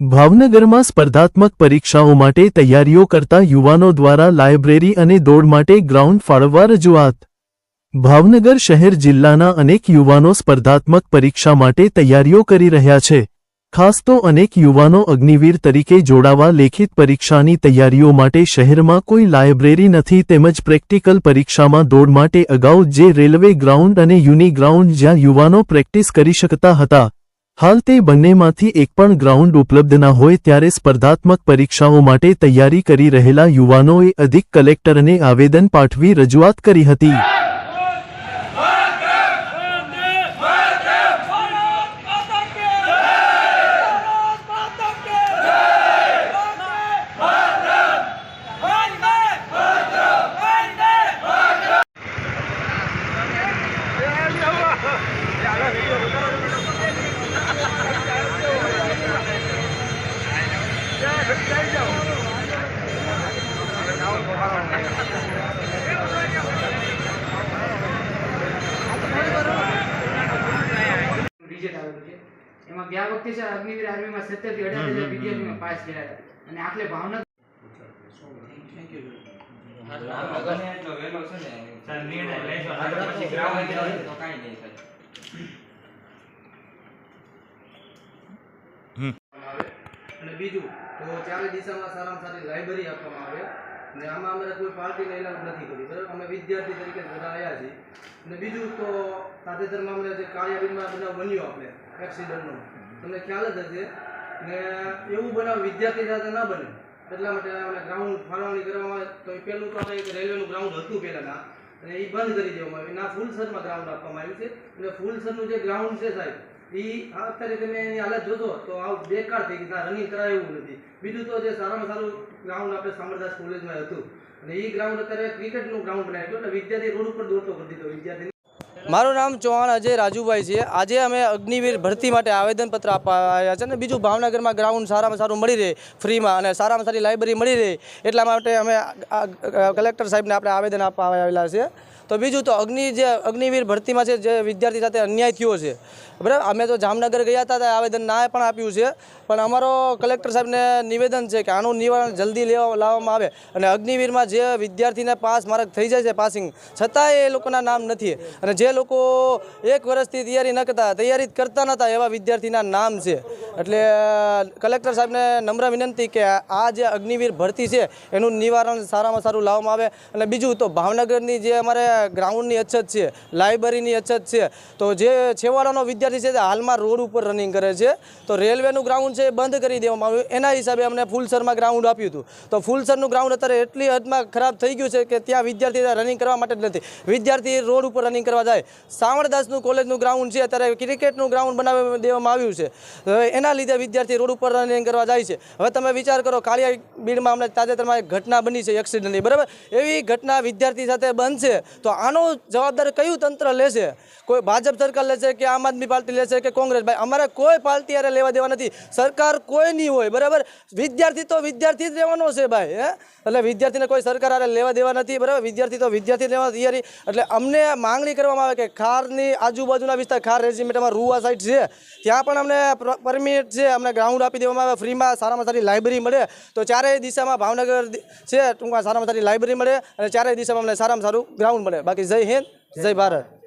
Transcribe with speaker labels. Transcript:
Speaker 1: ભાવનગરમાં સ્પર્ધાત્મક પરીક્ષાઓ માટે તૈયારીઓ કરતા યુવાનો દ્વારા લાયબ્રેરી અને દોડ માટે ગ્રાઉન્ડ ફાળવવા રજૂઆત. ભાવનગર શહેર જિલ્લાના અનેક યુવાનો સ્પર્ધાત્મક પરીક્ષા માટે તૈયારીઓ કરી રહ્યા છે. ખાસ તો અનેક યુવાનો અગ્નિવીર તરીકે જોડાવા લેખિત પરીક્ષાની તૈયારીઓ માટે શહેરમાં કોઈ લાયબ્રેરી નથી તેમજ પ્રેક્ટિકલ પરીક્ષામાં દોડ માટે અગાઉ જે રેલવે ગ્રાઉન્ડ અને યુની ગ્રાઉન્ડ જ્યાં યુવાનો પ્રેક્ટિસ કરી શકતા હતા. હાલ તે બંનેમાંથી એક પણ ગ્રાઉન્ડ ઉપલબ્ધ ના હોય ત્યારે સ્પર્ધાત્મક પરીક્ષાઓ માટે તૈયારી કરી રહેલા યુવાનોએ અધિક કલેક્ટરને આવેદન પાઠવી રજૂઆત કરી હતી.
Speaker 2: ગયા વખતે છે અગ્નિવીર આર્મીમાં સત્તરથી અઢાર હજાર વિદ્યાર્થીઓ પાસ કર્યા હતા. અને આખલે ભાવનગર
Speaker 3: ને
Speaker 4: અને બીજું તો ચારે દિશામાં સારામાં સારી લાઇબ્રેરી આપવામાં આવે. અને આમાં અમારે કોઈ પાર્ટીને એલાઉડ નથી કરી બરાબર? અમે વિદ્યાર્થી તરીકે જ બધા આવ્યા છીએ. અને બીજું તો તાજેતરમાં અમને જે કાળિયાબીનમાં બનાવ બન્યો આપણે એક્સિડન્ટનો તમને ખ્યાલ જ હશે. ને એવું બનાવ વિદ્યાર્થી સાથે ના બને. એટલા માટે આપણે ગ્રાઉન્ડ ફાળવણી કરવામાં આવે. તો એ પહેલું તો આપણે રેલવેનું ગ્રાઉન્ડ હતું પહેલાંના. અને એ બંધ કરી દેવામાં આવ્યું. એના ફૂલસરમાં ગ્રાઉન્ડ આપવામાં આવ્યું છે. અને ફૂલસરનું જે ગ્રાઉન્ડ છે સાહેબ એ અત્યારે તમે એની હાલત જોશો, તો આવું બેકાર થઈ ગઈ રનિંગ કરાય એવું નથી. બીજું તો જે સારામાં સારું ગ્રાઉન્ડ આપણે સામરદાસ કોલેજમાં હતું. અને એ ગ્રાઉન્ડ અત્યારે ક્રિકેટનું ગ્રાઉન્ડ બનાવ્યું એટલે વિદ્યાર્થી રોડ ઉપર દોડતો કરી દીધો. વિદ્યાર્થી
Speaker 5: મારું નામ ચૌહાણ અજય રાજુભાઈ છે. આજે અમે અગ્નિવીર ભરતી માટે આવેદનપત્ર આપવા આવ્યા છે અને બીજું ભાવનગરમાં ગ્રાઉન્ડ સારામાં સારું મળી રહે ફ્રીમાં અને સારામાં સારી લાઇબ્રેરી મળી રહે એટલા માટે અમે કલેક્ટર સાહેબને આપણે આવેદન આપવા આવેલા છે. તો બીજું તો અગ્નિ જે અગ્નિવીર ભરતીમાં છે, જે વિદ્યાર્થી સાથે અન્યાય થયો છે. બરાબર? અમે તો જામનગર ગયા હતા આવેદન ના પણ આપ્યું છે. પણ અમારો કલેક્ટર સાહેબને નિવેદન છે કે આનું નિવારણ જલ્દી લેવા, લાવવામાં આવે અને અગ્નિવીરમાં જે વિદ્યાર્થીને પાસ માર્ક થઈ જાય છે પાસિંગ, છતાંય એ લોકોના નામ નથી. અને જે લોકો એક વર્ષથી તૈયારી ન કરતા, તૈયારી કરતા નહોતા એવા વિદ્યાર્થીના નામ છે. એટલે કલેક્ટર સાહેબને નમ્ર વિનંતી કે આ જે અગ્નિવીર ભરતી છે, એનું નિવારણ સારામાં સારું લાવવામાં આવે. અને બીજું તો ભાવનગરની જે અમારે ગ્રાઉન્ડની અછત છે લાઇબ્રેરીની અછત છે. તો જે છેવાડાનો વિદ્યાર્થી છે તે હાલમાં રોડ ઉપર રનિંગ કરે છે. તો રેલવેનું ગ્રાઉન્ડ છે એ બંધ કરી દેવામાં આવ્યું. એના હિસાબે અમને ફૂલસરમાં ગ્રાઉન્ડ આપ્યું હતું. તો ફૂલસરનું ગ્રાઉન્ડ અત્યારે એટલી હદમાં ખરાબ થઈ ગયું છે કે ત્યાં વિદ્યાર્થી રનિંગ કરવા માટે જ નથી. વિદ્યાર્થી રોડ ઉપર રનિંગ કરવા જાય. સાવણદાસનું કોલેજનું ગ્રાઉન્ડ છે, અત્યારે ક્રિકેટનું ગ્રાઉન્ડ બનાવી દેવામાં આવ્યું છે. એના લીધે વિદ્યાર્થી રોડ ઉપર રનિંગ કરવા જાય છે. હવે તમે વિચાર કરો, કાળિયા બીડમાં હમણાં તાજેતરમાં એક ઘટના બની છે એક્સિડન્ટની બરાબર? એવી ઘટના વિદ્યાર્થી સાથે બનશે તો આનો જવાબદાર કયું તંત્ર લેશે? કોઈ ભાજપ સરકાર લેશે કે આમ આદમી પાર્ટી લેશે કે કોંગ્રેસ? ભાઈ, અમારે કોઈ પાર્ટી અરે લેવા દેવા નથી. સરકાર કોઈ નહીં હોય, બરાબર? વિદ્યાર્થી તો વિદ્યાર્થી જ રહેવાનો છે ભાઈ, હે? એટલે વિદ્યાર્થીને કોઈ સરકાર અરે લેવા દેવા નથી, બરાબર? વિદ્યાર્થી તો વિદ્યાર્થી લેવા તૈયારી. એટલે અમને માંગણી કરવામાં આવે કે ખારની આજુબાજુના વિસ્તાર, ખાર રેજીમેન્ટમાં રૂવા સાઈડ છે, ત્યાં પણ અમને પરમિટ છે, અમને ગ્રાઉન્ડ આપી દેવામાં આવે, ફ્રીમાં સારામાં સારી લાઇબ્રેરી મળે. તો ચારેય દિશામાં ભાવનગર છે, ટૂંકમાં સારામાં સારી લાઇબ્રેરી મળે અને ચારેય દિશામાં અમને સારામાં સારું ગ્રાઉન્ડ મળે. બાકી જય હિન્દ જય ભારત